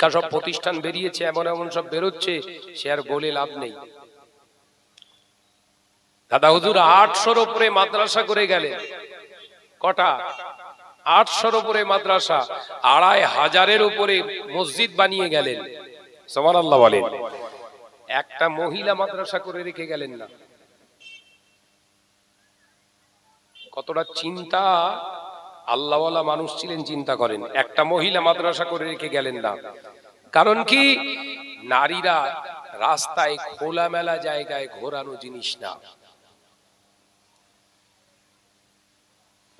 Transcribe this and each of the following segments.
শিক্ষা সব প্রতিষ্ঠান বেরিয়েছে, এমন এমন সব বেরোচ্ছে, সে আর বলে লাভ নেই। দাদা হুজুর, আটশোর উপরে মাদ্রাসা করে গেলেন। কটা? আটশোর উপরে মাদ্রাসা, আড়াই হাজারের উপরে মসজিদ বানিয়ে গেলেন। সমান আল্লাহ বলেন। একটা মহিলা মাদ্রাসা করে রেখে গেলেন না। কতটা চিন্তা আল্লাহওয়ালা মানুষ ছিলেন, চিন্তা করেন। একটা মহিলা মাদ্রাসা করে রেখে গেলেন না। কারণ কি? নারীরা রাস্তায় খোলামেলা জায়গায় ঘোরানো জিনিস না।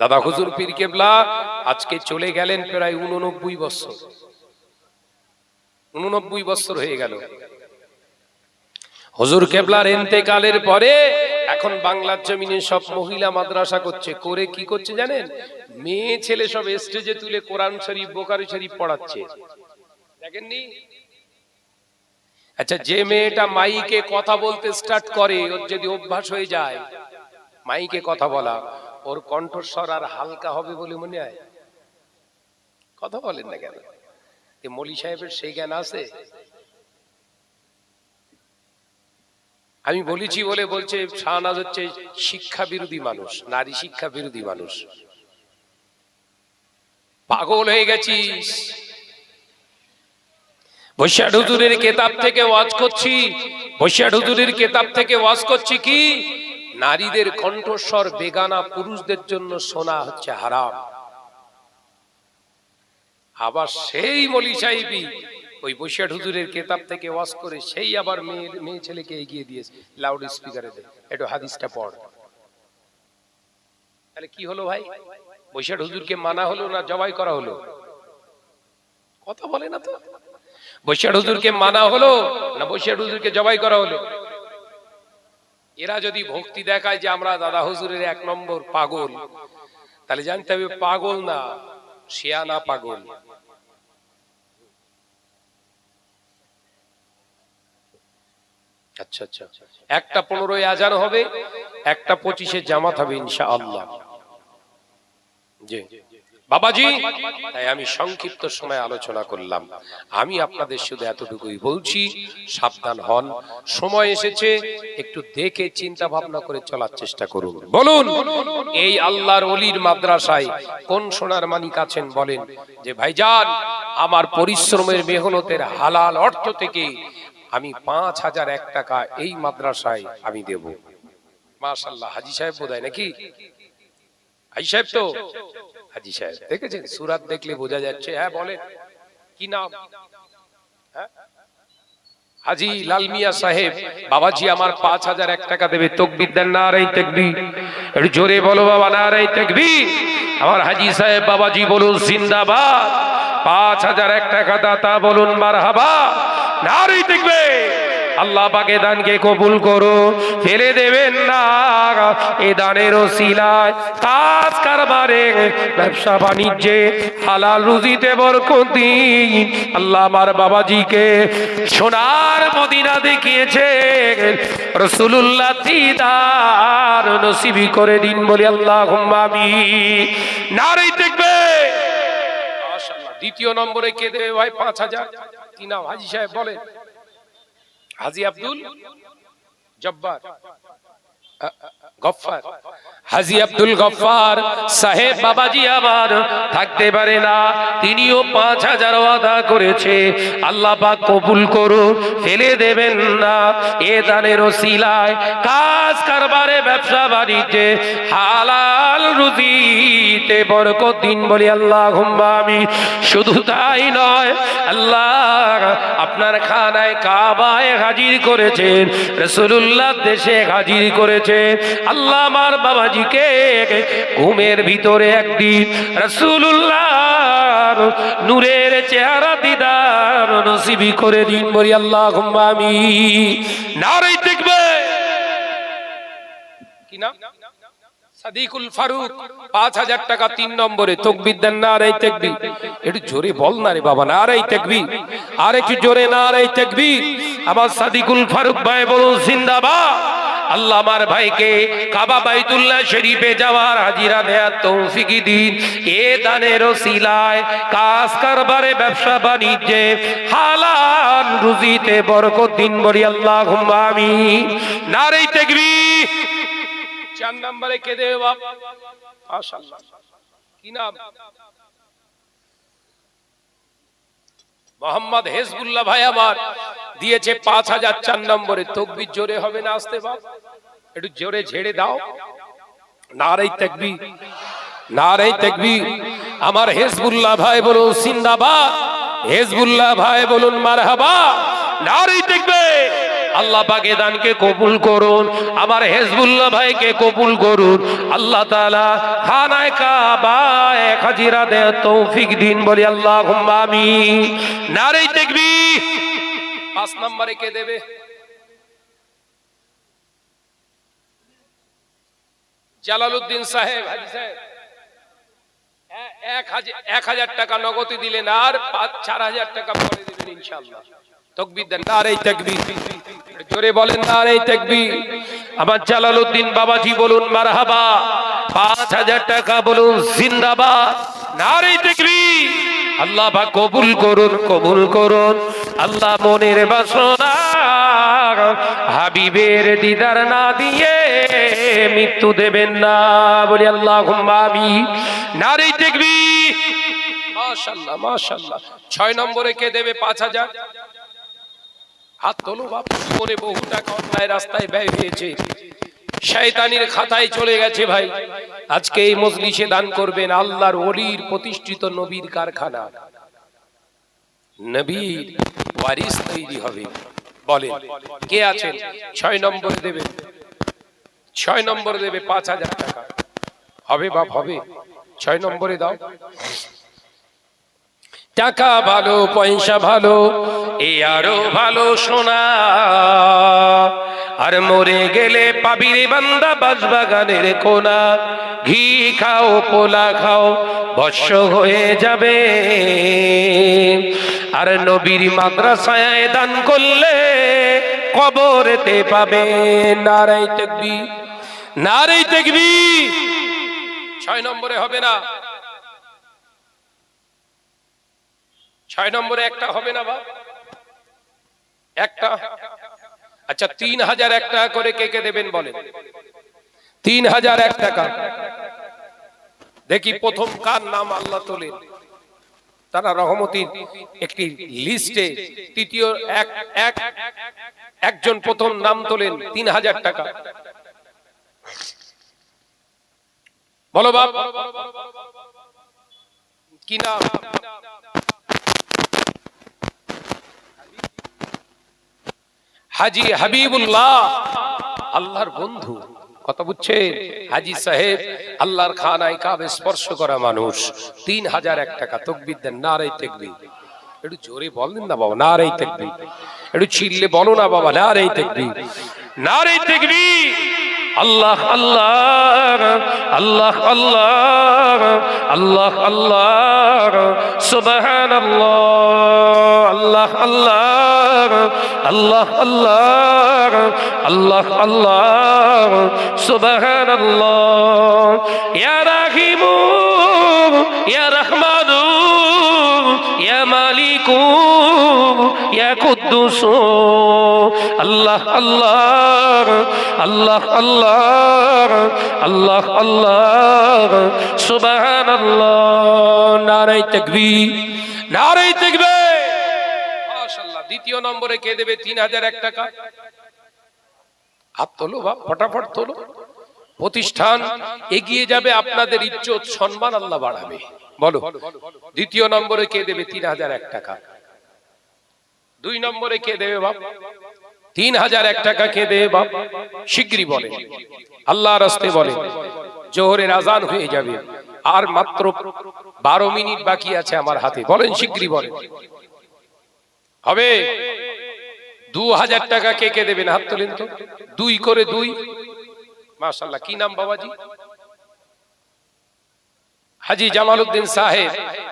দাদা হুজুর পীর কেবলা, আজকে চলে গেলেন প্রায় উননব্বই বছর। উননব্বই বছর হয়ে গেল। হুজুর কেবলার এন্তেকালের পরে এখন বাংলার জমিনে সব মহিলা মাদ্রাসা করছে। করে কি করছে জানেন? মেয়ে ছেলে সব স্টেজে তুলে কোরআন শরীফ বোকারি শরীফ পড়াচ্ছে। দেখেননি? আচ্ছা যে মেয়েটা মাইকে কথা বলতে স্টার্ট করে, ওর যদি অভ্যাস হয়ে যায়, মাইকে কথা বলা, ওর কণ্ঠস্বর আর হালকা হবে বলে মনে হয়। কথা বলেন না কেন? মলি সাহেবের সেই জ্ঞান আছে? আমি বলেছি বলে বলছে, শাহনাজ হচ্ছে শিক্ষা বিরোধী মানুষ, নারী শিক্ষা বিরোধী মানুষ। পাগল হয়ে গেছিস? বৈশাখ হুজুরের কেতাব থেকে ওয়াজ করছি। বৈশাখ হুজুরের কেতাব থেকে ওয়াজ করছি কি? নারীদের কণ্ঠস্বর বেগানা পুরুষদের জন্য শোনা হচ্ছে হারাম। আবার সেই মলি সাহেবই ওই বৈশাখ হুজুরের কেতাব থেকে ওয়াজ করে সেই আবার মেয়ে মেয়ে ছেলেকে এগিয়ে দিয়েছে। লাউড স্পিকারে একটু হাদিসটা পড়। তাহলে কি হলো ভাই? বৈশাখ হুজুরকে মানা হলো না, জবাই করা হলো? কথা বলে না তো। বৈশাখ হুজুরকে মানা হলো না বৈশাখ হুজুরকে জবাই করা হলো? এরা যদি ভক্তি দেখায় যে আমরা দাদা হুজুরের এক নম্বর পাগল, তাহলে জানতে হবে পাগল না শিয়ানা পাগল। আচ্ছা আচ্ছা। একটা পনেরোই আজান হবে, একটা পঁচিশে জামাত হবে ইনশা আল্লাহ বাবাজি, তাই আমি সংক্ষিপ্ত সময় আলোচনা করলাম। আমি আপনাদের শুধু এতটুকুই বলছি, সাবধান হন। সময় এসেছে, একটু দেখে চিন্তা ভাবনা করে চলার চেষ্টা করুন। বলুন, এই আল্লাহর অলির মাদ্রাসায় কোন সোনার মানিক আছেন বলেন যে, ভাইজান, আমার পরিশ্রমের মেহনতের হালাল অর্থ থেকে আমি পাঁচ হাজার এক টাকা এই মাদ্রাসায় আমি দেব। মাশাল্লাহ হাজি সাহেব বোধ নাকি? হাজি সাহেব তো? হাজি সাহেব দেখেছেন? সুরাত দেখলে বোঝা যাচ্ছে। হ্যাঁ বলে কি নাম? হ্যাঁ? হাজি লাল মিয়া সাহেব, বাবাজি আমার পাঁচ হাজার এক টাকা দেবে। তকবির দেন না রে তেকবি জোরে বলো, বাবা, না রে তেকবি আমার হাজি সাহেব, বাবাজি বলুন, জিন্দাবাদ। পাঁচ হাজার এক টাকা দাতা বলুন মার হাবা না রে দেখবে আল্লাহ পাকে দানকে কবুল করো। ফেলে দেবেন না। এ দানের ওসিলায় কাজ কারবারে, ব্যবসা বাণিজ্যে, হালাল রুজিতে বরকতি আল্লাহ আমার বাবাজিকে সোনার মদিনা দেখিয়েছে রসুল্লাহ দিদার নসিবি করে দিন বলি আল্লাহ আমি নারী দেখবে। দ্বিতীয় নম্বরে কে দেবে ভাই? পাঁচ হাজার। কি নাম হাজি সাহেব বলে হাজি আব্দুল জব্বার গফফার। হাজি আব্দুল গফার সাহেব বাবাজি আবার থাকতে পারে না, তিনিও পাঁচ হাজার ওয়াদা করেছে। আল্লাহ কবুল করুন ফেলে দেবেন না এ দানের ওসিলায়। কাজ কারবারে, ব্যবসা বাণিজ্যে, হালাল রুজিতে বরকত দিন বলি আল্লাহ আমি শুধু তাই নয়, আল্লাহ আপনার খানায় কাবায় হাজির করেছেন রসুল্লাহ দেশে হাজির করেছেন। আল্লাহ আমার বাবাজিকে ঘুমের ভিতরে একদিন রসুল্লাহ নূরের চেহারা দিদার নসিবি করে দিন, বলি আল্লাহ আমি নারাই দেখবে। কি নাম? সাদিকুল ফারুক, পাঁচ হাজার টাকা তিন নম্বরে। তকবির দেন না, আর এই তেকবি একটু জোরে বল না রে বাবা, না, আর এই তেকবি আর একটু জোরে না, আর এই তেকবি আমার সাদিকুল ফারুক ভাই জিন্দাবাদ। আল্লাহ আমার ভাইকে কাবা বাইতুল্লাহ শরীফে যাওয়ার হাজিরা দেয়ার তৌফিকি দিন। এ দানের সিলায় কাজ কারবারে, ব্যবসা বাণিজ্যে হালাল রুজিতে বরকত দিন বলি আল্লাহ আমি নারী তেগবি চার নম্বরে কে দেবে বাপ? মাশাআল্লাহ। কি নাম? মোহাম্মদ হেজবুল্লাহ ভাই আমার দিয়েছে পাঁচ হাজার চার নম্বরে। তকবির জোরে হবে না আসতে বাপ? একটু জোরে ঝেড়ে দাও। নারাই তেকবি নারাই তেকবি আমার হেজবুল্লাহ ভাই বলুন, সিন্দাবাদ। হেজবুল্লাহ ভাই বলুন, মারহাবা। নারাই তেকবে আল্লাহ পাকে দানকে কবুল করুন, আমার হেজবুল্লাহ ভাইকে কবুল করুন। আল্লাহ তাআলা খানায় কাবা এক হাজিরা দে তৌফিক দিন বলি আল্লাহ আমি নারাই তেকবি পাঁচ নম্বরে কে দেবে? জালালউদ্দিন সাহেব সাহেব। এক হাজার এক হাজার টাকা নগদে দিলেন, আর পাঁচ চার হাজার টাকা পরে দিবেন ইনশাল্লাহ জোরে বলেন আর এই আমার বাবাজি বলুন পাঁচ হাজার টাকা বলুন, জিন্দাবাদ। আল্লাহ বা কবুল করুন কবুল করুন। আল্লাহ মনের হাবিবের দিদার না দিয়ে মৃত্যু দেবেন না। বলি আল্লাহ আমি নারী দেখবি মাশাল্লাহ মাশাল্লাহ ছয় নম্বরে কে দেবে পাঁচ হাজার? হাত তোলো বাপ জীবনে বহু টাকা অন্যায় রাস্তায় ব্যয় হয়েছে। শয়তানির খাতায় চলে গেছে ভাই। আজকে এই মজলিসে দান করবেন আল্লাহর ওলির প্রতিষ্ঠিত নবীর কারখানা। নবীর ওয়ারিস তৈরি হবে। বলেন, কে আছেন? ছয় নম্বর দেবে। ছয় নম্বর দেবে পাঁচ হাজার টাকা। হবে বাপ, হবে। ছয় নম্বরে দাও। টাকা ভালো, পয়সা ভালো, এ আরও ভালো সোনা। আর মরে গেলে পাবি রে বান্দা বাজবাগানের কোনা। ঘি খাও পোলা খাও, বর্ষ হয়ে যাবে। আর নবীর মাদ্রাসায় দান করলে কবরেতে পাবে। নারাই তেকবি নারাই তেকবি ছয় নম্বরে হবে না? ছয় নম্বরে একটা হবে না বা একটা? আচ্ছা তিন হাজার এক টাকা করে কে কে দেবেন বলেন? তিন হাজার এক টাকা। দেখি প্রথম কার নাম আল্লাহ তোলেন। তারা রহমতির একটি লিস্টে তৃতীয় এক এক, একজন প্রথম নাম তোলেন, তিন হাজার টাকা। বলো বাপ। কি নাম? হাজি হাবিবুল্লাহ, আল্লাহর বন্ধু। কথা বুঝছেন? হাজি সাহেব, আল্লাহর খানায় কাবে স্পর্শ করা মানুষ। তিন হাজার এক টাকা তকবির দেন না নারাই তেকবি একটু জোরে বলেন না বাবা না নারাই তেকবি একটু চিল্লে বলো না বাবা না নারাই তেকবি নারাই তেকবি আল্লাহ আল্লাহ আল্লাহ আল্লাহ আল্লাহ আল্লাহ সুবহান আল্লাহ আল্লাহ আল্লাহ আল্লাহ আল্লাহ আল্লাহ সুবহান আল্লাহ ইয়া রাহিমু, ইয়া রহমানু, ইয়া মালিকু, ইয়া কুদ্দুস। আল্লাহ আল্লাহ আল্লাহ আল্লাহ আল্লাহ আল্লাহ সুবহান আল্লাহ নারাই তাকবীর মাশাআল্লাহ দ্বিতীয় নম্বরে কে দেবে? তিন হাজার এক টাকা। হাত তোলো বাপ, ফটাফট তোলো। প্রতিষ্ঠান এগিয়ে যাবে, আপনাদের ইজ্জত, সম্মান আল্লাহ বাড়াবে। বলো, দ্বিতীয় নম্বরে কে দেবে? তিন হাজার এক টাকা। দুই নম্বরে কে দেবে বাপ? তিন হাজার এক টাকা কে দেবে বাপ? শিগগিরই বলে। আল্লাহ রাস্তে বলে, জোহরের আজান হয়ে যাবে। আর মাত্র বারো মিনিট বাকি আছে আমার হাতে। বলেন, শিগগিরই বলেন হবে। দু হাজার টাকা কে কে দেবেন? হাত তোলেন তো। দুই করে দুই। মাশাল্লাহ কি নাম বাবাজি? হাজি জামাল উদ্দিন সাহেব।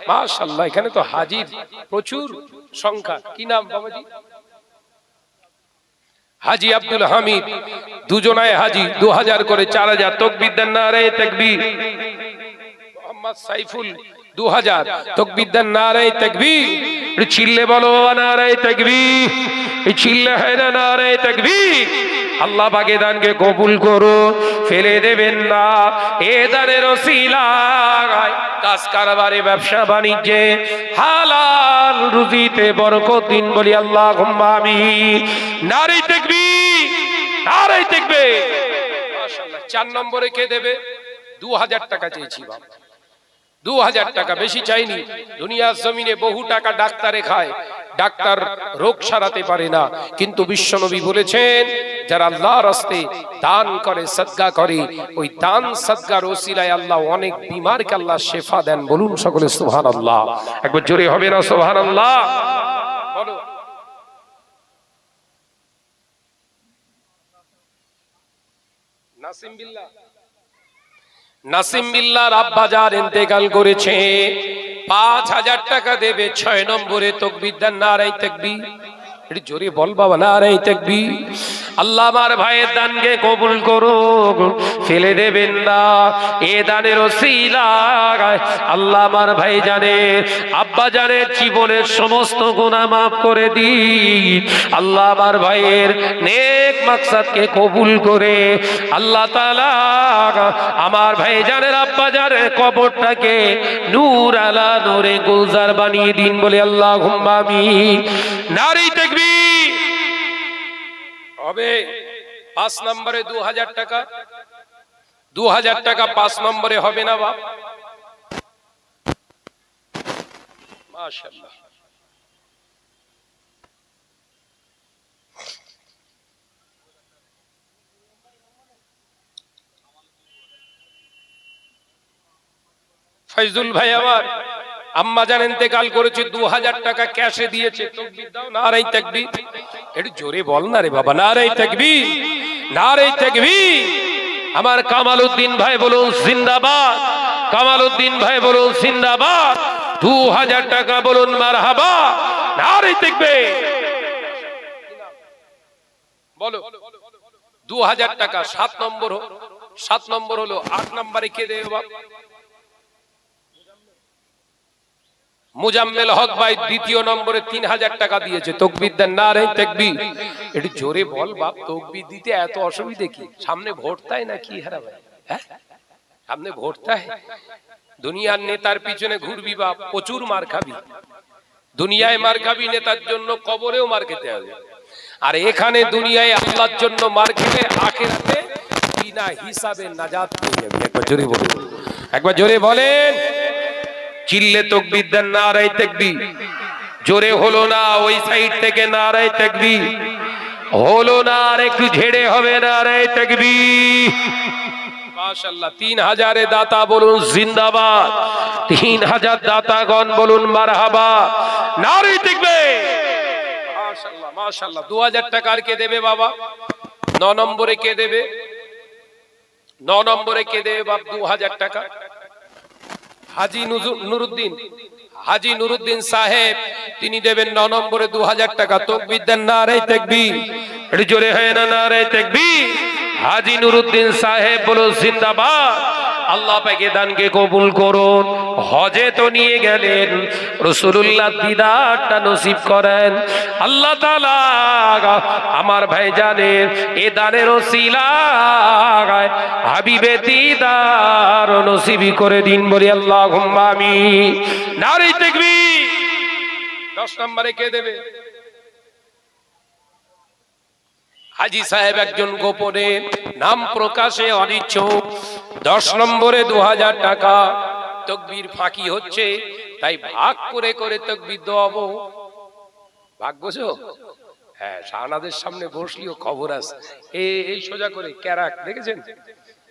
মাশাল্লাহ এখানে তো হাজির প্রচুর সংখ্যা। কি নাম বাবাজি? হাজি আব্দুল হামিদ। দুজনায় হাজি। দু হাজার করে চার হাজার। তকবিদ্যান নারে তকবীর। মোহাম্মদ সাইফুল দু হাজার তকবিদ্যান নারে তকবীর চিল্লে বলো নারে তকবীর। চিল্লে হয় না নারে তকবীর। আল্লাহ বাগে দানকে কবুল করো, ফেলে দেবেন না। এ দানের কাজ কারবারে, ব্যবসা বাণিজ্যে হালাল রুজিতে বরকত দিন বলি আল্লাহ আমি নারী দেখবি নারী দেখবে চার নম্বরে কে দেবে? দু হাজার টাকা চেয়েছি বাবা। দু হাজার টাকা বেশি চাইনি। দুনিয়ার জমিনে বহু টাকা ডাক্তারে খায়। ডাক্তার রোগ সারাতে পারে না। কিন্তু বিশ্বনবী বলেছেন, যারা আল্লাহ রাস্তে দান করে সদকা করে, ওই দান সদকার ওসিলায় আল্লাহ অনেক বিমারকে আল্লাহ শেফা দেন। বলুন সকলে সুবহান আল্লাহ একবার জোরে হবে না সুবহান আল্লাহ নাসিম বিল্লাহ। নাসিম বিল্লার আব্বাজার ইন্তেকাল করেছে পাঁচ হাজার টাকা দেবে ছয় নম্বরে তকবিদ্যার নারাই তকবি একটু জোরে বল বাবা নারাই তকবি আল্লাহ আমার ভাইয়ের দানকে কবুল করো ফেলে দেবেন না, এ দানের ওসিলায় আল্লাহ আমার ভাই জানে, আব্বা জানের জীবনের সমস্ত গুনাহ মাফ করে দিন। আল্লাহ আমার ভাইয়ের নেক মাকসাদকে কবুল করে, আল্লাহ তাআলা আমার ভাই জানের, আব্বা জানের কবরটাকে নূর আলা নূরে গুলজার বানিয়ে দিন বলে আল্লাহ আমি নারী হবে পাঁচ নম্বরে দু হাজার টাকা। দু হাজার টাকা পাঁচ নম্বরে হবে না বাপ? মাশাআল্লাহ। ফৈজুল ভাই আমার আম্মা জান ইন্তেকাল করেছে দু হাজার টাকা ক্যাশে দিয়েছে। নারাই তাকবি একটু জোরে বল না রে বাবা, নারাই তাকবি নারাই তাকবি আমার কামাল উদ্দিন ভাই বলুন, জিন্দাবাদ। কামাল উদ্দিন ভাই বলুন, জিন্দাবাদ। দু হাজার টাকা বলুন, মারহাবা। নারাই তাকবে বলো দু হাজার টাকা, সাত নম্বর সাত নম্বর হলো, আট নম্বরে কে দেবে বাবা? মুজাম্মেল হক ভাই দ্বিতীয় নম্বরে তিন হাজার টাকা দিয়েছে। তকবির দেন না রে তকবি একটু জোরে বল বাপ, তকবির দিতে এত অসুবিধে কি? সামনে ভোট তাই না কি হারা ভাই? হ্যাঁ? সামনে ভোট তাই? দুনিয়ার নেতার পিছনে ঘুরবি বাপ, প্রচুর মার খাবি। দুনিয়ায় মার খাবি, নেতার জন্য কবরেও মার খেতে হবে। আর এখানে দুনিয়ায় আল্লাহর জন্য মার খেলে আখেরাতে বিনা হিসাবে নাজাত পেয়ে যাবে। একবার জোরে বলুন। একবার জোরে বলেন। চিল্লে তকবির দেন নারাই তেকবি জোরে হলো না, ওই সাইড থেকে নারাই তেকবি হলো না, আর একটু ঝেড়ে হবে নারাই তেকবি মাশাল্লাহ তিন হাজারে দাতা বলুন তিন হাজার দাতাগণ বলুন দেখবে দু হাজার টাকার কে দেবে বাবা? ন নম্বরে কে দেবে? ন নম্বরে কে দেবে দু হাজার টাকা? হাজি নুরুদ্দিন। হাজি নুরুদ্দিন সাহেব, তিনি দেবেন ন নম্বরে দু হাজার টাকা। তকবির দেন না রে দেখবি জোরে হয় না রে দেখবি হাজি নুরুদ্দিন সাহেব বলো জিন্দাবাদ। আল্লাহ পাকে দানকে কবুল করুন। হজে তো নিয়ে গেলেন রসুল্লাহ দিদারটা নসিব করেন। আল্লাহ তাআলা আমার ভাই জানেন এ দানের ওসিলায় হাবিবে দিদার নসিবি করে দিন বলি আল্লাহ আমি নারী দেখবি দশ নম্বরে কে দেবে? হাজি সাহেব একজন গোপনে নাম প্রকাশে অনিচ্ছুক। দশ নম্বরে দু হাজার টাকা। তকবির ফাঁকি হচ্ছে, তাই ভাগ করে করে তকবির দেওয়াবো। ভাগ বোঝো হ্যাঁ শাহনাদের সামনে বসলিও খবর আছে। এই সোজা করে, ক্যারাক, দেখেছেন?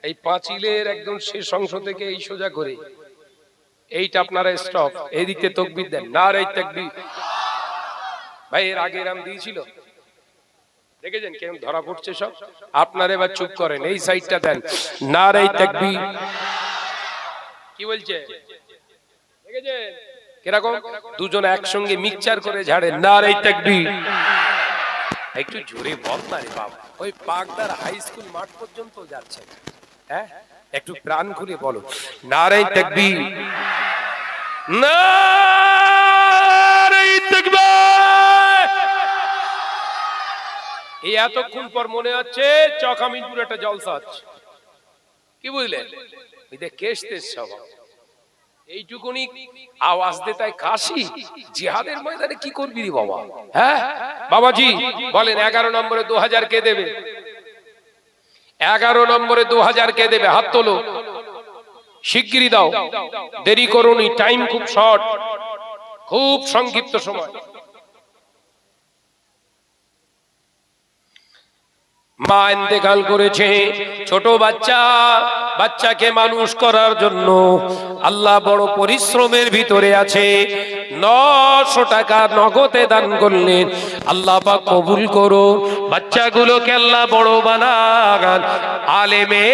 এই পাঁচিলের একদম শেষ অংশ থেকে এই সোজা করে। এইটা আপনারা স্টপ এইদিকে তকবির দেন। না রে তকবির। ভাই, এর আগে এরাম দিয়েছিল। দেখেছেন কেমন ধরা পড়ছে সব? আপনার এবার চুপ করেন, এই সাইডটা দেন। না রে তকবির। কি বলছে? দেখেছেন? কীরকম? দুজন একসঙ্গে মিক্সচার করে ঝাড়ে না রে তকবির। একটু জোরে বল না রে বাবা। ওই পাকদার হাই স্কুল মাঠ পর্যন্ত যাচ্ছে। হ্যাঁ? একটু প্রাণ খুলে বলো। নারে তাকবীর। নারে তাকবীর। এই এতক্ষণ পর মনে হচ্ছে চকামিনপুর একটা জলসা আছে। কি বুঝলেন ওই দেখ কেশ তেজ স্বভাব এইটুকুনি আওয়াজ দে তাই কাশি জিহাদের ময়দানে কি করবি রে বাবা? হ্যাঁ? বাবাজি, বলেন, এগারো নম্বরে দু হাজার কে দেবে? এগারো নম্বরে দু হাজার কে দেবে? হাত তোলো। শিগগিরই দাও। দেরি করুনি টাইম খুব শর্ট খুব সংক্ষিপ্ত সময়। মা ইন্তেকাল করেছে। ছোট বাচ্চা, বাচ্চাকে মানুষ করার জন্য আল্লাহ বড় পরিশ্রমের ভিতরে আছে। নশো টাকা নগদে দান করলেন। আল্লাহ পাক কবুল করো। বাচ্চাগুলোকে আল্লাহ বড় বানান। আলেমে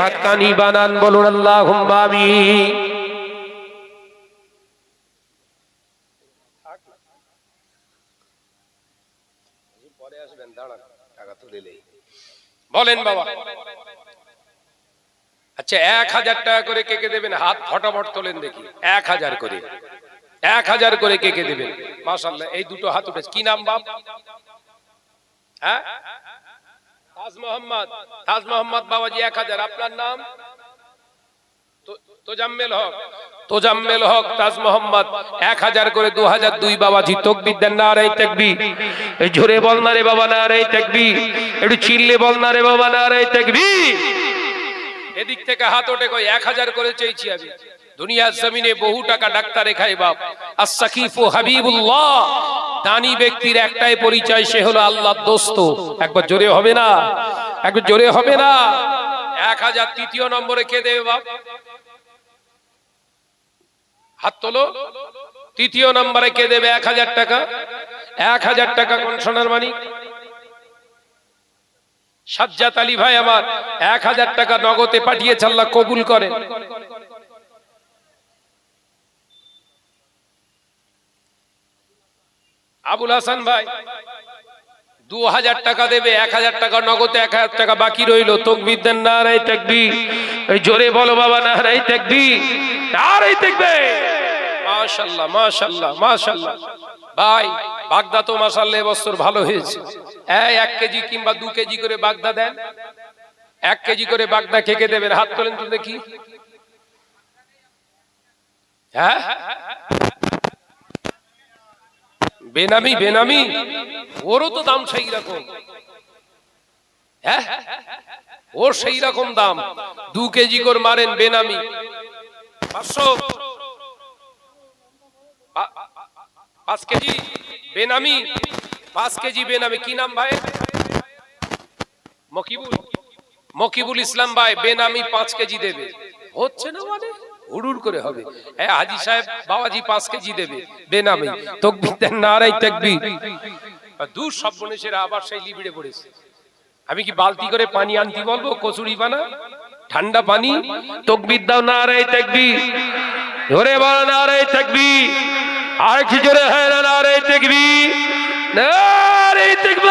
হাক্কানি বানান বলুন আল্লাহ আমি পরে আসবেন দাঁড়ান টাকা তুলে নেই বলেন বাবা। আচ্ছা এক হাজার টাকা করে কে কে দেবেন? হাত ফটাফট তোলেন দেখি। এক হাজার করে। এক হাজার করে কে কে দেবেন? মাসাল্লাহ এই দুটো হাত উঠেছে। কি নাম বাপ? হ্যাঁ? তাজ মোহাম্মদ। তাজ মোহাম্মদ বাবাজি, এক হাজার। আপনার নাম? তো- তোজাম্মেল হক। তোজাম্মেল হক, তাজ মোহাম্মদ, এক হাজার করে দু হাজার দুই বাবাজি, তকবির দেন না রে তেকবি জোরে বল না রে বাবা, না রে তেকবি একটু চিল্লে বল না রে বাবা, না রে তেকবি এদিক থেকে হাত ওঠে কই, এক হাজার করে চেয়েছি আমি। দুনিয়ার জমিনে বহু টাকা ডাক্তারে খাই বাপ। আর সাকিফ ও হাবিবুল্লাহ। দানি ব্যক্তির একটাই পরিচয়, সে হলো আল্লাহর দোস্ত। একবার জোরে হবে না? একবার জোরে হবে না? এক হাজার তৃতীয় নম্বরে কে দেবে বাপ? হাত তোলো। তৃতীয় নম্বরে কে দেবে এক হাজার টাকা? এক হাজার টাকা কোন সোনার মানিক? সাজ্জাদ আলী ভাই আমার এক হাজার টাকা নগদে পাঠিয়ে আল্লাহ কবুল করে আবুল হাসান ভাই, দু হাজার টাকা দেবে, এক হাজার টাকা নগদে এক হাজার টাকা বাকি রইল। তকবির দেন না রাই থাকবি জোরে বলো বাবা না রাই থাকবি আর এই দেখবে। মাশাল্লাহ মাশাল্লাহ মাশাল্লাহ। ভাই বাগদা তো মাশাল্লাহ এবছর ভালো হয়েছে। এক কেজি কিংবা দু কেজি করে বাগদা দেন। কেজি করে বাগদা খেকে দেবেন। হাত তো দেখি। হ্যাঁ? বেনামি বেনামি। ওরও তো দাম সেই রকম। হ্যাঁ? ওর সেই রকম দাম। দু কেজি করে মারেন বেনামি। পাঁচশো। পাঁচ কেজি বেনামি, পাঁচ কেজি বেনামি। কি নাম ভাই? মকিবুল। মকিবুল ইসলাম ভাই, বেনামি পাঁচ কেজি দেবে। হচ্ছে না মানে? করে হবে। হ্যাঁ হাজি সাহেব, বাবাজি পাঁচ কেজি দেবে বেনামি। তকবির নারাই তাকবীর। দূর সব আবার সেই লিবিড়ে পড়েছে। আমি কি বালতি করে পানি আনতে বলব? কচুরি বানা ঠান্ডা পানি, তকবির দাও নারাই তাকবীর। জোরে বলো নারাই তাকবীর। আর কি জোরে হয় না নারাই তাকবীর? নারাই তাকবীর।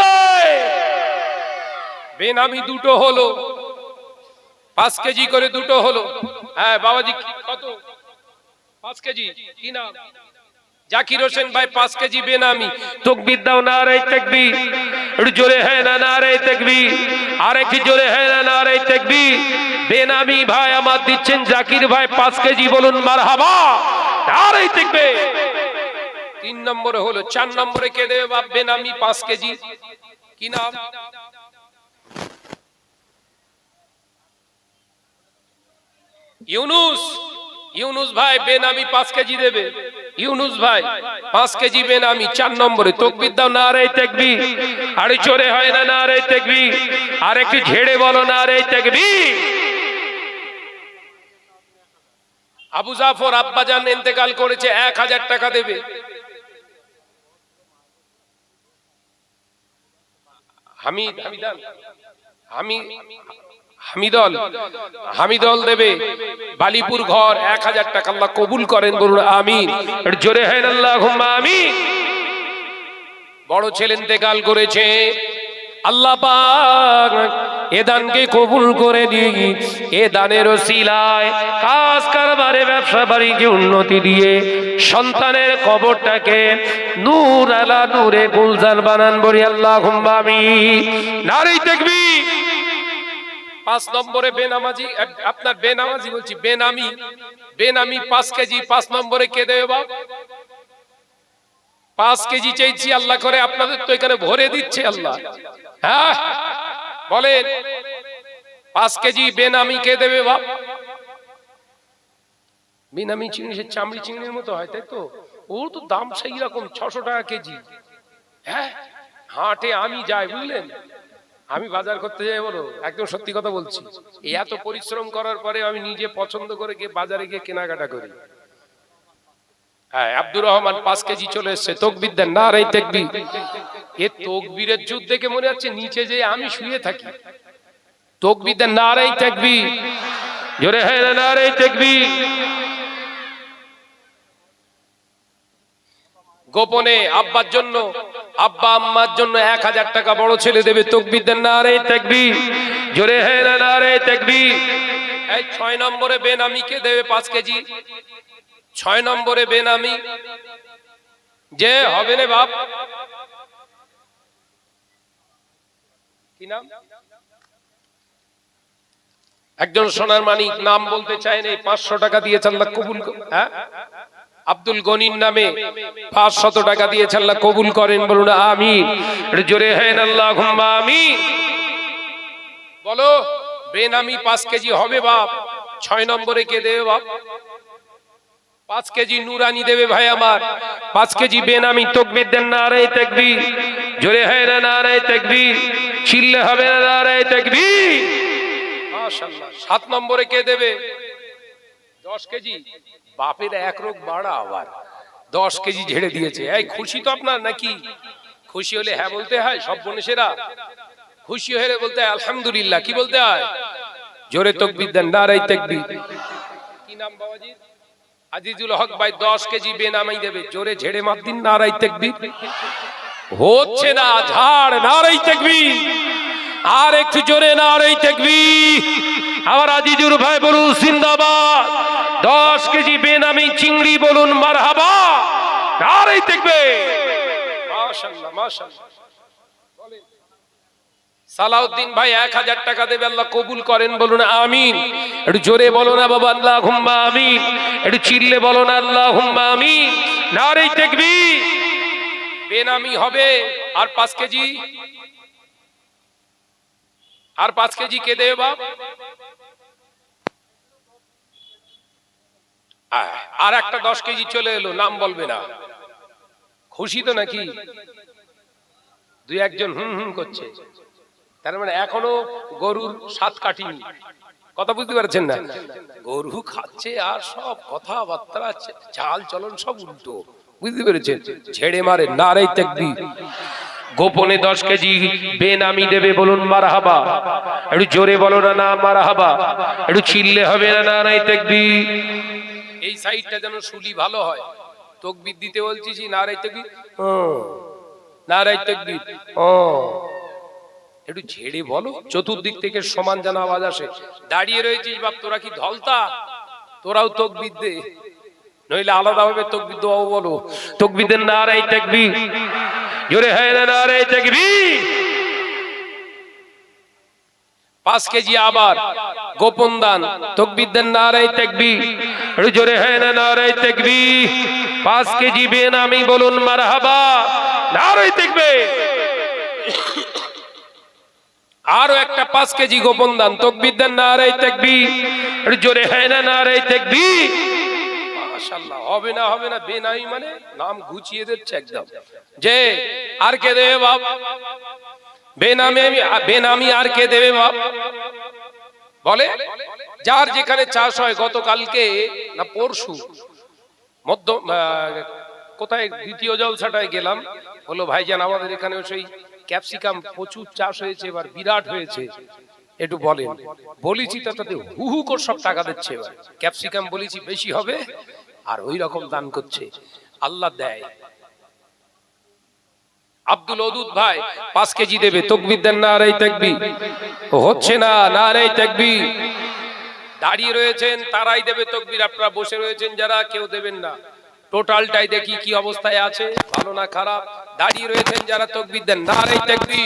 বেনামি দুটো হলো। পাঁচ কেজি করে দুটো হলো। হ্যাঁ বাবাজি কত? পাঁচ কেজি, কি নাম? জাকির হোসেন ভাই পাঁচ কেজি বেনামি। তকবির দাও নারাই তাকবীর। একটু জোরে হয় না নারাই তাকবীর। আর একটু জোরে হয় না নারাই তাকবীর। বেনামি ভাই আমার দিচ্ছেন জাকির ভাই পাঁচ কেজি বলুন মার মারহাবা নারাই তাকবীর। তিন নম্বরে হলো চার নম্বরে কে দেবে বাপ বেনামি পাঁচ কেজি? কি নাম? ইউনুস। ইউনুস ভাই বেনামি পাঁচ কেজি দেবে। ইউনুস ভাই, পাঁচ কেজি বেনামি চার নম্বরে। তকবির দাও, না রে তেকবি। আরে চোরে হয় না না রে তেকবি। আর একটু ঝেড়ে বলো, না রে তেকবি। আবু জাফর আব্বাজান ইন্তেকাল করেছে, এক হাজার টাকা দেবে। হামিদ, হামিদান আমি হামিদল হামিদল দেবে। বালিপুর ঘর এক হাজার টাকা আল্লাহ কবুল করেন, বলুন আমি জোরে হয় আল্লাহ আমি বড় ছেলে ইন্তেকাল করেছে। আল্লাহ এ দানকে কবুল করে দিই এ দানের ওসিলায় কাজ কারবারে, ব্যবসা বাড়িকে উন্নতি দিয়ে সন্তানের কবরটাকে নূর আলা নূরে গুলজার বানান বলি আল্লাহ হুম্বামি নারী দেখবি পাঁচ নম্বরে বেনামাজি আপনার বেনামাজি বলছি, বেনামি বেনামি পাঁচ কেজি, পাঁচ নম্বরে কে দেবে বাপ? পাঁচ কেজি চাইছি আল্লাহ করে, আপনাদের তো এখানে ভরে দিচ্ছে আল্লাহ। হ্যাঁ? বলেন, পাঁচ কেজি বেনামি কে দেবে বাপ? বেনামি চিংড়ি চামড়ি চিংড়ির মতো হয়, তাই তো? ওর তো দাম সেই রকম, ছশো টাকা কেজি। হ্যাঁ? হাটে আমি যাই, বুঝলেন? আমি বাজার করতে যাই বলো, একদম সত্যি কথা বলছি। এই এত পরিশ্রম করার পরে আমি নিজে পছন্দ করে গিয়ে বাজারে গিয়ে কেনাকাটা করি। হ্যাঁ আব্দুর রহমান পাঁচ কেজি চলে এসছে, তকবির দেন। না রে দেখবি এ তকবীরের যুদ্ধ দেখে মনে হচ্ছে নিচে যে আমি শুয়ে থাকি। তকবির দেন, না রে দেখবি জোরে হ্যাঁ না রে দেখবি গোপনে আব্বার জন্য আব্বা আম্মার জন্য এক হাজার টাকা বড় ছেলে দেবে, তকবির দেন না রে দেখবি জোরে হ্যাঁ না রে দেখবি এই ছয় নম্বরে বেনামি কে দেবে পাঁচ কেজি? ছয় নম্বরে বেনামি যে হবে না বাপ। একজন সোনার মানিক, নাম বলতে চায় না পাঁচশো টাকা দিয়েছে, আল্লাহ কবুল হ্যাঁ? আব্দুল গনির নামে পাঁচশত টাকা দিয়েছে আল্লাহ কবুল করেন, বলুন আমি জোরে হেন আল্লাহ আমি বলো, বেনামি পাঁচ কেজি হবে বাপ? ছয় নম্বরে কে দেবে বাপ? পাঁচ কেজি নুরানি দেবে ভাই আমার। পাঁচ কেজি বেনামি তকবির দেন না রে তেকবি জোরে হয় না না রে তেকবি চিল্লে হবে না না রে তেকবি সাত নম্বরে কে দেবে? দশ কেজি। বাপের এক রোগ বাড়া আবার। দশ কেজি ঝেড়ে দিয়েছে। এই, খুশি তো আপনার নাকি? খুশি হলে হ্যাঁ বলতে হয়, সব বনেশেরা। খুশি হলে বলতে হয়, আলহামদুলিল্লাহ, কি বলতে হয়? জোরে তকবির দেন না রে তেকবি কি নাম বাবাজি? আজিজুল হক ভাই, দশ কেজি বেনামাই দেবে। জোরে ঝেড়ে মার দিন নারাই তেকবি হচ্ছে না, ঝাড় নারাই তেকবি আর একটু জোরে নারাই তেকবি আবার আজিজুর ভাই বলুন সিন্দাবাদ দশ কেজি বেনামি চিংড়ি বলুন মার হাবা মাশাআল্লাহ মাশাআল্লাহ সালাউদ্দিন ভাই, এক হাজার টাকা দেবে, আল্লাহ কবুল করেন, বলুন, আমিন। একটু জোরে বলো না, বাবা আল্লাহ হুম্মা আমিন। একটু চিল্লে বলো না আল্লাহ হুম্মা আমিন। নারেই দেখবি। বেনামি হবে, আর পাঁচ কেজি। আর পাঁচ কেজি কে দেবে, বাপ? আর একটা দশ কেজি চলে এলো, নাম বলবে না। খুশি তো নাকি? দুই একজন হুম হুম করছে। তার মানে এখনও গরুর স্বাদ কাটিনি। কথা বুঝতে পারছেন না? গরু খাচ্ছে আর সব কথাবার্তা, চাল চলন সব উল্টো। বুঝতে পেরেছেন? ছেড়ে মারে, নারাই তেকবি গোপনে দশ কেজি বেনামি দেবে বলুন মারা হাবা একটু জোরে বলো না না মারা হাবা একটু চিল্লে হবে না, নারাই তেকবি এই সাইডটা যেন শুলি ভালো হয়। তকবির দিতে বলছিস নারাই তেকবি নারাই তেকবি ও, একটু ঝেড়ে বলো, চতুর্দিক থেকে সমান যেন আওয়াজ আসে। দাঁড়িয়ে রয়েছিস বাপ, তোরা কি ধলতা? তোরাও তকবির দে। নইলে আলাদা ভাবে তকবির দোয়াও বলো। তকবিদের নারাই তেকবি জোরে হ্যাঁ নারাই তেকবি পাঁচ কেজি আবার। গোপন দান। তকবিদের নারাই তেকবি জোরে হ্যাঁ না নারাই তেকবি পাঁচ কেজি বেনামি বলুন, মারহাবা। নারাই তেকবে আরও একটা পাঁচ কেজি গোপন দান। তকবির দেন না রে দেখবি জোরে হয় না না রে দেখবি মাশাআল্লাহ, হবে না হবে না বেনাই মানে নাম গুছিয়ে দিচ্ছে একদম। যে আর কে দেবে বাপ? বেনামি আমি বেনামি আর কে দেবে বাপ? বলে, যার যেখানে চাষ হয় গতকালকে, না পরশু, মধ্য কোথায় দ্বিতীয় জলসাটায় গেলাম হলো ভাইজান, আমাদের এখানে সেই ক্যাপসিকাম প্রচুর চাষ হয়েছে, এবার বিরাট হয়েছে। একটু বলেন, বলেছি তাতে হু হু করে সব টাকা দিচ্ছে ক্যাপসিকাম বলেছি বেশি হবে, আর ওই রকম দান করছে। আল্লাহ দেয়। আব্দুল ওদুদ ভাই, পাঁচ কেজি দেবে, তকবির দেন না আড়াই থাকবি হচ্ছে না না আড়াই থাকবি দাঁড়িয়ে রয়েছেন, তারাই দেবে তকবির, আপনারা বসে রয়েছেন যারা, কেউ দেবেন না। টোটালটাই দেখি কি অবস্থায় আছে, ভালো না খারাপ। দাঁড়িয়ে রয়েছেন যারা, তকবির দেন না আড়াই থাকবি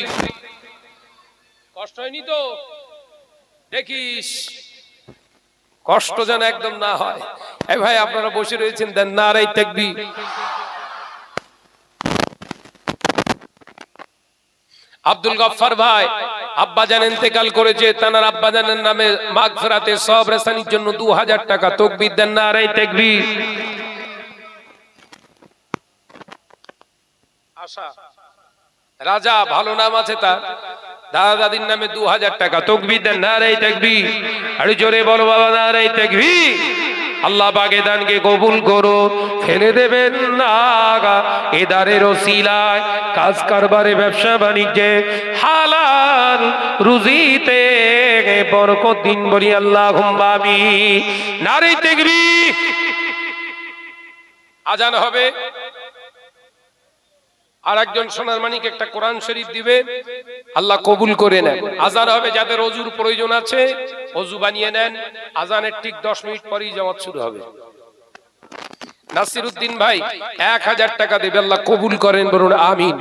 কষ্ট হয়নি তো? দেখিস, কষ্ট যেন একদম না হয়। এই ভাই, আপনারা বসে রয়েছেন, দেন না আড়াই থাকবি আব্দুল গফফার ভাই, আব্বা জান ইন্তেকাল করেছে, তানার আব্বা জানের নামে মাগফিরাতে সব রেসানির জন্য দু হাজার টাকা তকবির দেন না আড়াই তাকবীর। আশা। রাজা, ভালো নাম আছে তার। দাদা দাদির নামে দু হাজার টাকা তকবির দেন না আড়াই তাকবীর। আরে জোরে বলো বাবা না আড়াই তাকবীর। আল্লাহ বাগে দানকে কবুল করো। ফেলে দেবেন না এদারের ওসিলায় কাজ কারবারে, ব্যবসা বাণিজ্যে হালাল রুজিতে বরকত দিন বলি আল্লাহ ঘুমবাবি নারী দেখবি আজান হবে। আর একজন সোনার মানিক একটা কোরআন শরীফ দিবে, আল্লাহ কবুল করে নেন। আজান হবে যাদের অজুর প্রয়োজন আছে, অজু বানিয়ে নেন। আজানের ঠিক দশ মিনিট পরেই জামাত শুরু হবে। নাসির উদ্দিন ভাই, এক হাজার টাকা দেবে, আল্লাহ কবুল করেন, বলুন, আমিন।